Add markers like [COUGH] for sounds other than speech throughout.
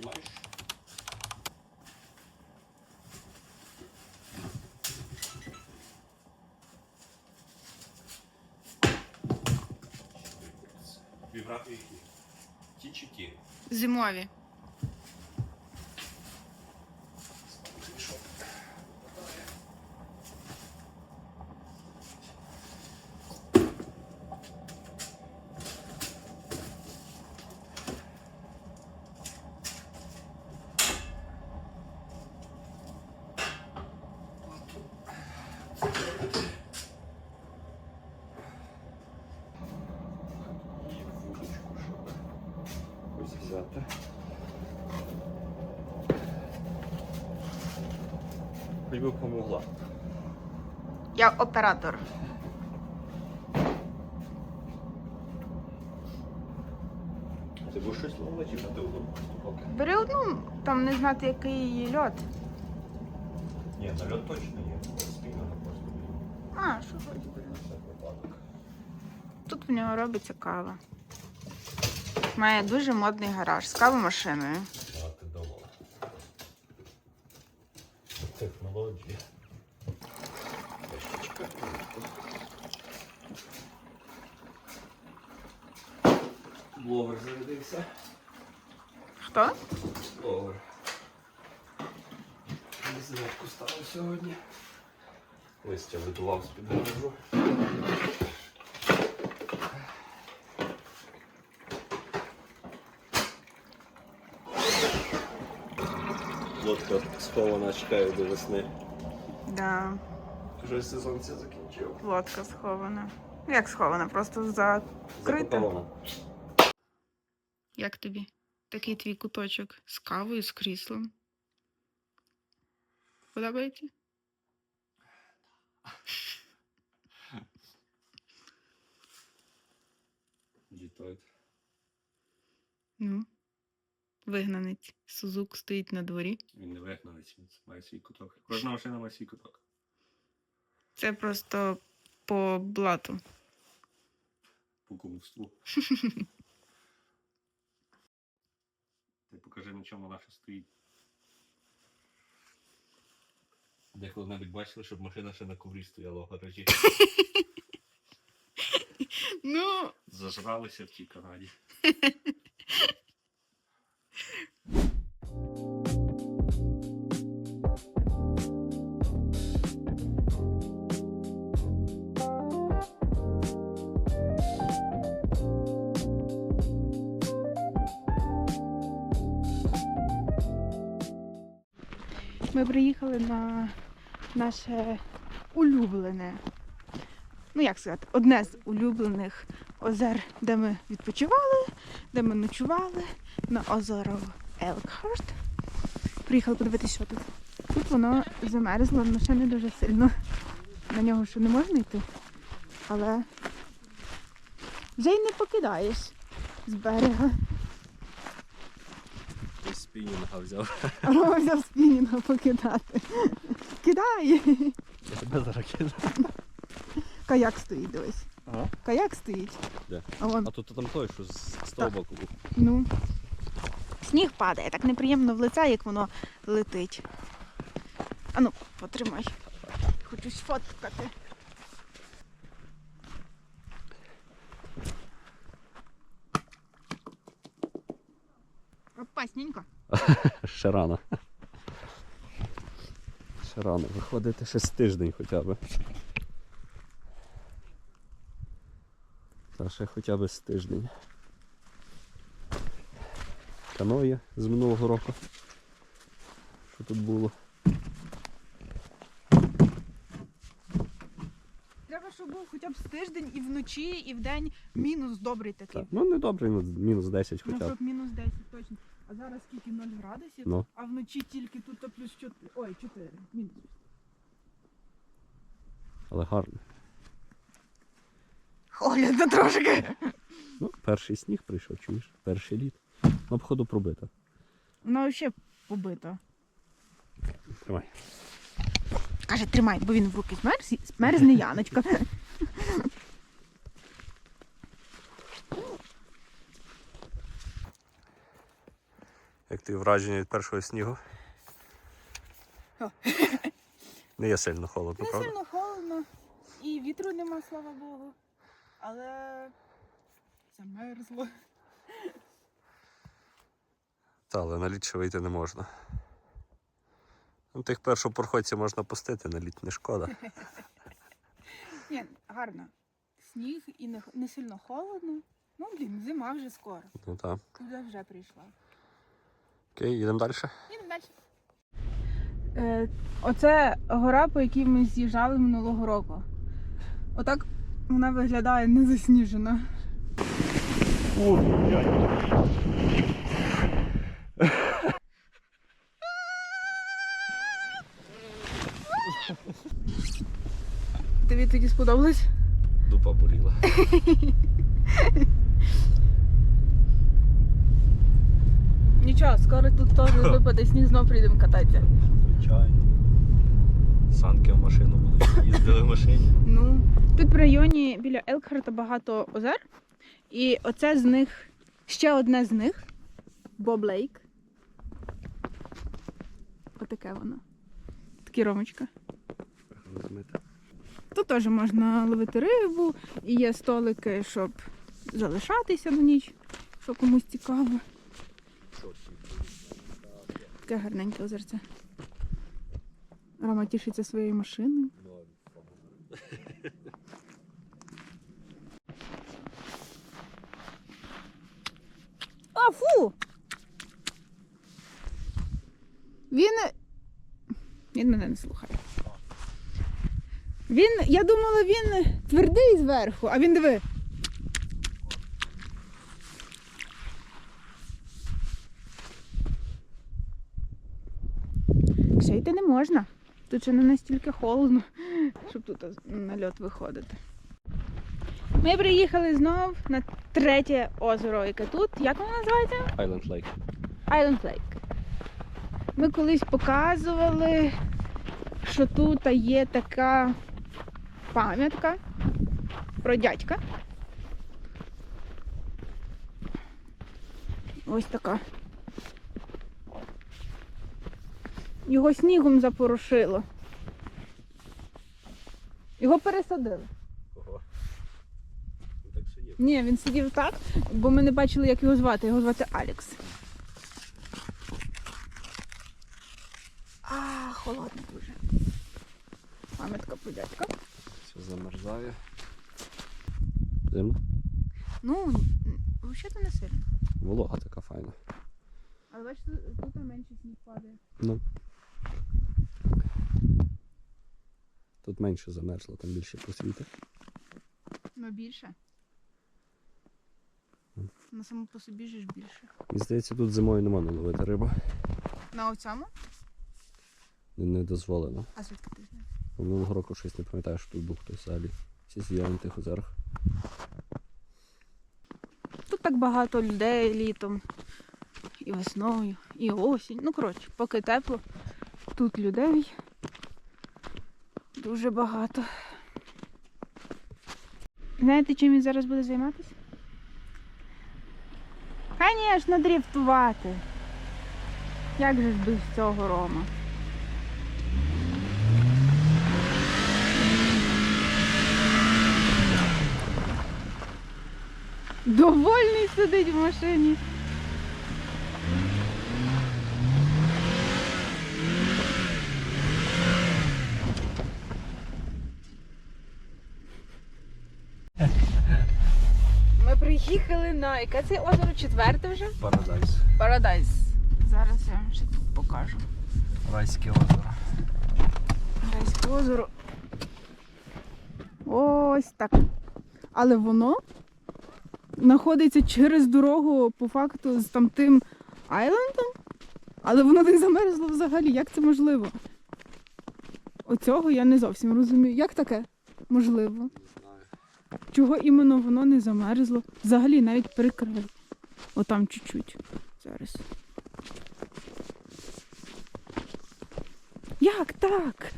Знаєш? Вібрати які? Ті чи ті? Зимові. І вудочку, щоб ось взяти. Хоч би помогла. Я оператор. Ти будеш щось ловити чи на ти одну поки? Бери одну, там не знати, який її льот. Ні, на льот точно ні. Спільно на просто. А, що хоч. Тут в нього робиться кава. Має дуже модний гараж з кавомашиною. Технології. Блогер зарядився. Хто? Блогер. Зарядку ставив сьогодні. Листя видував з-під гаражу. Лодка схована, чекаю до весни. Да, Вже сезон це закінчив. лодка схована. Як схована? Просто закрита. Запакована. Як тобі? Такий твій куточок з кавою, з кріслом. Подобається? Дітойт. Ну. Вигнанець. Сузук стоїть на дворі. Він не вигнанець, він має свій куток. Кожна машина має свій куток. Це просто по блату. По кумству. [LAUGHS] Ти покажи, на чому наша стоїть. Де коли-небудь бачили, щоб машина ще на коврі стояла в гаражі. [LAUGHS] Ну, Зажралися в тій Канаді. [LAUGHS] Ми приїхали на наше улюблене. Ну, як сказати, одне з улюблених озер, де ми відпочивали, де ми ночували, на озеро Елкхарт. Приїхали подивитися, що тут. Тут воно замерзло, але ще не дуже сильно. На нього ще не можна йти. Але вже й не покидаєш з берега. Спінінга взяв. [LAUGHS] Рома взяв спінінга покидати. Кидай! Я тебе зараз кидаю. Каяк стоїть дивись. Ага. Каяк стоїть. Де? А вон, А тут там той, що з, з того боку був. ну. Сніг падає, так неприємно в лице, як воно летить. Ану, потримай. Хочу сфоткати. Опасненько. [LAUGHS] Ще рано. Ще рано. Виходити ще з тиждень хоча б. Та ще хоча б з тиждень. Каноє з минулого року. Що тут було? Треба, щоб був хоча б з тиждень і вночі, і вдень мінус добрий такий. Так. Ну не добре, ну, мінус 10 Ну, хоча б. Ну, щоб мінус 10 точно. А зараз скільки 0 градусів, Ну. а вночі тільки тут то плюс 4. Ой, 4. Мінус. Але гарно. Холодно трошки. Ну, перший сніг прийшов, чуєш? Перший лід. Ну, походу пробито. Воно взагалі побито. Тримай. Каже, тримай, бо він в руки змерз, змерзне Яночка. Як ти враження від першого снігу? [LAUGHS] Не є сильно холодно, Не правда? сильно холодно і вітру нема, слава Богу. Але замерзло. Та, але на лід ще вийти не можна. Ну, тих першопроходців можна пустити, на лід не шкода. [LAUGHS] Ні, гарно. Сніг і не, не сильно холодно. Ну, блін, зима вже скоро. Ну так. Туди вже прийшла. Окей, їдемо далі. Їдемо далі. Е, оце гора, по якій ми з'їжджали минулого року. Отак вона виглядає незасніжена. Тобі тоді сподобалось? Дупа боліла. [LAUGHS] Нічого, скоро тут теж [LAUGHS] випаде сніг, знов прийдемо кататися. Звичайно. Санки в машину були. Їздили в машині. Ну, тут в районі біля Елкхарта багато озер. І оце з них, ще одне з них Боб Лейк. Отаке воно. Такі ромочка. Тут теж можна ловити рибу, і є столики, щоб залишатися на ніч, що комусь цікаво. Таке гарненьке озерце. Рома тішиться своєю машиною. А, фу! Він. Він мене не слухає. Він, я думала, він твердий зверху, а він диви. Ще йти не можна. Тут ще не настільки холодно, щоб тут на льот виходити. Ми приїхали знов на третє озеро, яке тут. Як воно називається? Island Lake. Island Lake. Ми колись показували, що тут є така пам'ятка про дядька. Ось така. Його снігом запорошило. Його пересадили. Ого. Ну, Так є. Ні, він сидів так, бо ми не бачили, як його звати. Його звати Алекс. А, холодно дуже. Пам'ятка про дядька. Все замерзає. Зима. Ну, взагалі не сильно. Волога така файна. Але бачите, тут менше сніг падає. Ну. Тут менше замерзло, там більше просвіти. Ну більше. На самому по собі ж більше. Мені здається, тут зимою не можна ловити рибу. На оцьому? Не, не дозволено. А звідки ти знаєш? Минулого року щось не пам'ятаю, що тут був хтось взагалі. Всі сиділи на тих озерах. Тут так багато людей літом. І весною, і осінь. Ну, коротше, поки тепло, тут людей дуже багато. Знаєте, чим він зараз буде займатися? Звісно, дріфтувати. Як же ж без цього Рома? Довольний сидить в машині. Ми приїхали на яке це озеро четверте вже? Парадайс. Парадайз. Зараз я вам ще тут покажу. Райське озеро. Парадайське озеро. Ось так. Але воно знаходиться через дорогу по факту з там тим айлендом, але воно не замерзло взагалі. Як це можливо? Оцього я не зовсім розумію. Як таке можливо? Чого іменно воно не замерзло? Взагалі навіть прикрило. Отам чуть-чуть. Зараз. Як так?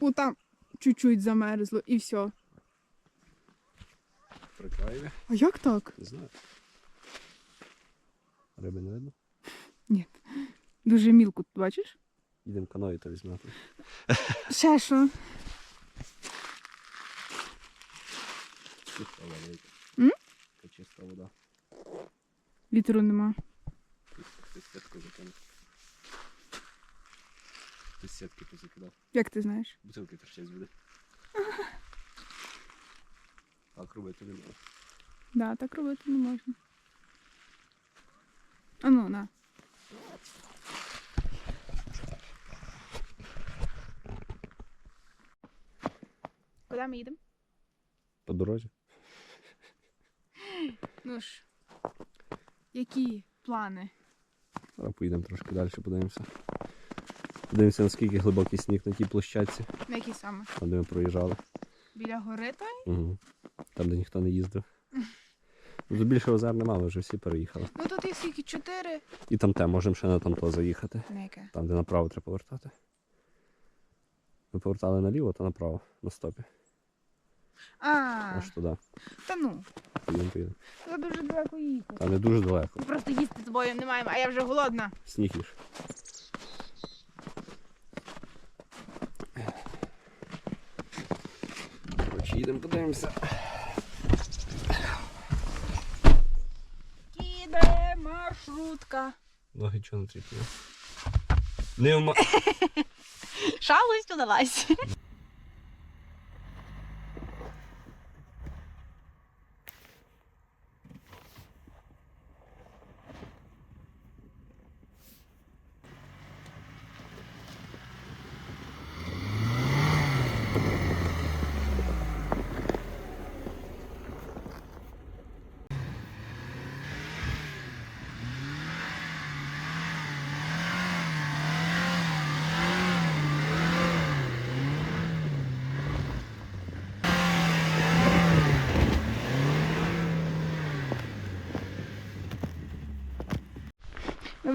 Отам чуть-чуть замерзло і все. Приклеїли. А як так? Не знаю. Риби не видно. Дуже мілко, бачиш? Їдемо каною та візьмемо. Ще що? Чиста вода. М? Чиста вода. Вітру нема. Ти сітку закинув. Ти сітки позакидав. Як ти знаєш? Бутилки торчать з води. Так робити не можна. Да, так робити не можна. А ну, на. Куди ми їдемо? По дорозі? Ну ж, які плани? Зараз поїдемо трошки далі, подивимося. Подивимося, наскільки глибокий сніг на тій площадці, На які саме? там де ми проїжджали. Біля гори той? Угу. Там, де ніхто не їздив. Ну, Тут більше озер нема, ми вже всі переїхали. Ну тут їх скільки чотири. І там те, можемо ще на тамто заїхати. На яке? Там, де направо треба повертати. Ми повертали наліво, то направо, на стопі. А, Аж туди. та ну, Поїдемо, поїдемо. це дуже далеко їхати. Там не дуже далеко. Просто їсти з тобою не маємо, а я вже голодна. Сніг їж. Коротше, їдемо, подивимося. Кіде маршрутка. Ноги чого не тріпли? Не вма... [LAUGHS] Шалость удалась.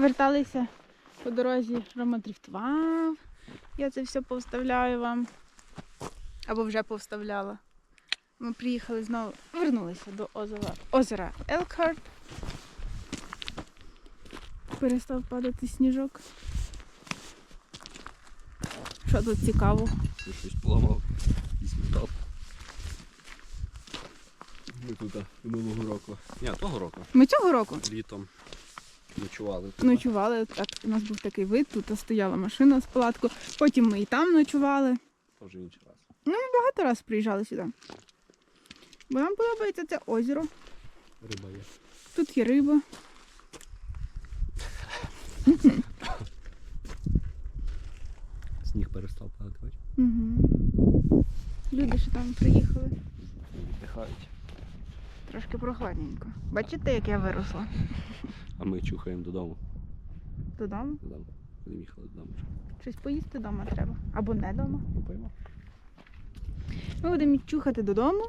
Верталися по дорозі, Рома дрифтував. Я це все повставляю вам. Або вже повставляла. Ми приїхали знову, вернулися до озера, озера Елкарт. Перестав падати сніжок. Що тут цікаво? Я щось поламав. Якийсь метал. Ми тут минулого року. Ні, того року. Ми цього року Літом ночували. тут. ночували. Так, у нас був такий вид, тут стояла машина з палаткою. Потім ми і там ночували. Тоже інший раз. Багато разів приїжджали сюди. Бо нам подобається це озеро. Риба є. Тут є риба. Сніг перестав падати, бачиш? Угу. Люди ще там приїхали. Віддихають. Трошки прохладненько. Бачите, як я виросла? А ми чухаємо додому. Додому. Додому. Будемо їхали додому. Щось поїсти вдома треба. Або не вдома. Купимо. Ми будемо чухати додому.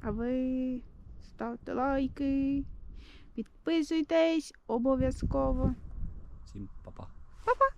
А ви ставте лайки, підписуйтесь обов'язково. Всім па-па. Па-па!